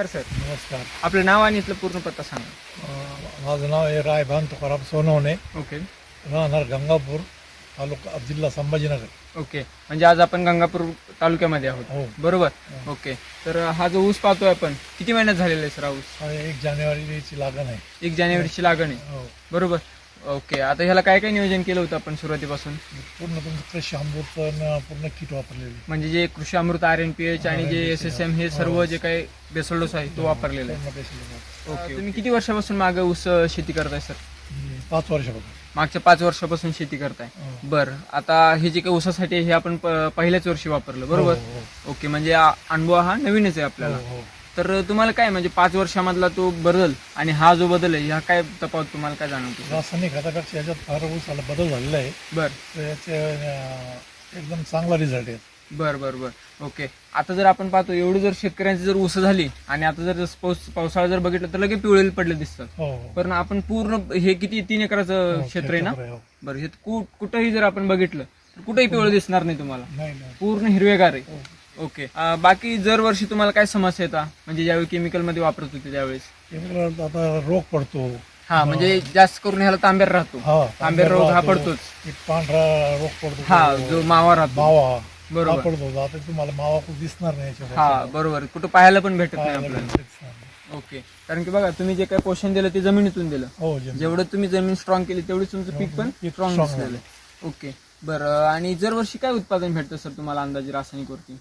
नमस्कार सर. नमस्कार. आपलं नाव आणि इथलं पूर्ण पत्ता सांगा. अं, माझं नाव आहे रायभान तुकाराम सोनवणे. ओके. राहणार गंगापूर तालुका जिल्हा संभाजीनगर. ओके. म्हणजे आज आपण गंगापूर तालुक्यामध्ये आहोत. हो. बरोबर? ओके. तर हा जो ऊस पाहतोय आपण किती महिन्यात झालेला आहे सर हा ऊस? आणि एक जानेवारीची लागण आहे. एक जानेवारीची लागण आहे. हो. बरोबर. ओके आता ह्याला काय काय नियोजन केलं होतं आपण सुरुवातीपासून? पूर्ण तुमचं कृषी अमृतचं पूर्ण किट वापरलेली. म्हणजे जे कृषी अमृत आर एन पी एच आणि जे एस एस एम हे सर्व जे काही बेसोल्डोस आहे तो वापरलेला आहे. पूर्ण पैसे ओके तुम्ही किती वर्षापासून मागे ऊस अं, शेती करताय सर? पाच वर्षापासून. मागच्या पाच वर्षापासून शेती करताय. हो. बर आता हे जे काही ऊसासाठी आहे, हे आपण प- पहिल्याच वर्षी वापरलं बरोबर? हो, ओके म्हणजे आ- अनुभव हा नवीनच आहे आपल्याला. हो, हो. तर तुम्हाला काय म्हणजे पाच वर्षामधला तो बदल आणि हा जो बदल आहे ह्या काय तफावत तुम्हाला काय जाणवतो? रासायनिक खतापेक्षा याच्यात फार ऊसाला बदल झालेला आहे. बर. तर याचे अं, एकदम चांगला रिझल्ट आहे. बर बर बर. ओके. आता जर आपण पाहतो एवढी जर शेतकऱ्यांची जर ऊस झाली आणि आता जर पाऊस पावसाळा जर बघितलं तर लगेच पिवळे पडले दिसतात. हो हो. पण आपण पूर्ण हे किती तीन एकराचं हो, क्षेत्र आहे ना? हो. बरं हे कु- कुठंही जर आपण बघितलं तर कुठेही पिवळं दिसणार नाही तुम्हाला. नाही नाही. पूर्ण हिरवेगार आहे. हो. ओके. अं, बाकी दरवर्षी तुम्हाला काय समस्या येतात म्हणजे ज्यावेळी केमिकलमध्ये वापरत होते त्यावेळेस. केमिकल आता रोग पडतो. हा म्हणजे जास्त करून ह्याला तांब्यार राहतो. हा तांब्यार रोग हा. पडतोच. एक पांढरा रोग पडतो. हा जो मावा राहतो. मावा. बरोबर. हा पडतो. आता तुम्हाला मावा खूप दिसणार नाही याच्यावर. हा बरोबर. कुठं पाहायला पण भेटत नाही आपल्याला. दिसणार नाही. ओके. कारण की बघा तुम्ही जे काही पोषण दिलं ते जमिनीतून दिलं. हो. जेवढं तुम्ही जमीन स्ट्रॉंग केली तेवढीच तुमचं पीक पण पीक स्ट्रॉंग strong दिसलेलं आहे. ओके. बरं आणि जर वर्षी काय उत्पादन भेटतं सर तुम्हाला अंदाजे रासायनिक वरती?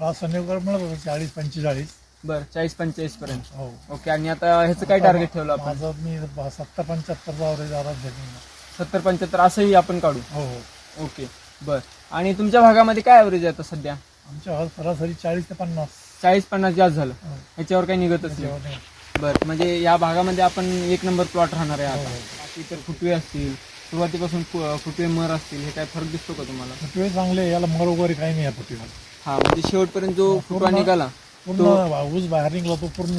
रासायनिक म्हणत होतो चाळीस पंचेचाळीस. बरं चाळीस पंचेचाळीस पर्यंत. हो. ओके आणि आता ह्याचं काय टार्गेट ठेवलं आपण? माझं मी सत्तर पंच्याहत्तर अवरेज आराम जमीन सत्तर पंच्याहत्तर असंही आपण काढू? हो हो. ओके बर. आणि तुमच्या भागामध्ये काय ॲव्हरेज आहे आता सध्या? आमच्या सरासरी चाळीस ते पन्नास. चाळीस पन्नास जास्त झालं. हो. ह्याच्यावर काही निघतच नाही. नाही. बरं म्हणजे या भागामध्ये आपण एक नंबर प्लॉट राहणार आहे हो, आता. हो. बाकी तर फुटवे असतील सुरुवातीपासून फु- फुटवे मर असतील हे काय फरक दिसतो का तुम्हाला? फुटवे चांगले याला मर वगैरे काही नाही या फुटवेला हा म्हणजे शेवटपर्यंत जो फुटवा निघाला पूर्ण ऊस बाहेर निघला तो पूर्ण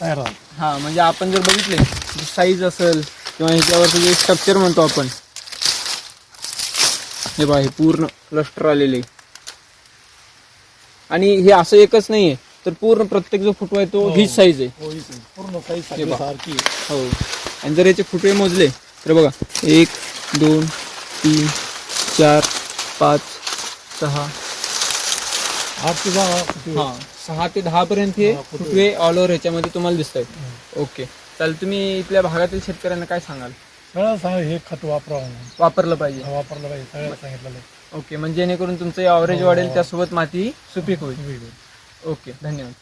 तयार झाला हा म्हणजे आपण जर बघितले साईज असेल किंवा ह्याच्यावरती जे स्ट्रक्चर म्हणतो आपण हे बघा हे पूर्ण क्लस्टर आलेले आणि हे असं एकच नाहीये तर पूर्ण प्रत्येक जो फुटवा आहे तो हो. हीच साईज आहे हो आहे. पूर्ण साईज. सारखी हो आणि जर याचे फुटवे मोजले तर बघा एक दोन तीन चार पाच सहा आठ ते दहा फुटवे हा सहा ते दहा पर्यंत हे हा, फुटवे. फुटवे ऑल ओव्हर ह्याच्यामध्ये तुम्हाला दिसत आहेत हं. ओके चालेल तुम्ही इथल्या भागातील शेतकऱ्यांना काय सांगाल सगळं सांग हे खत वापरा म्हणून वापरलं पाहिजे हा वापरलं पाहिजे सगळ्यात सांगितलेलं आहे. ओके म्हणजे जेणेकरून तुमचं ॲव्हरेज हो. वाढेल त्यासोबत माती सुपीक होईल. ओके धन्यवाद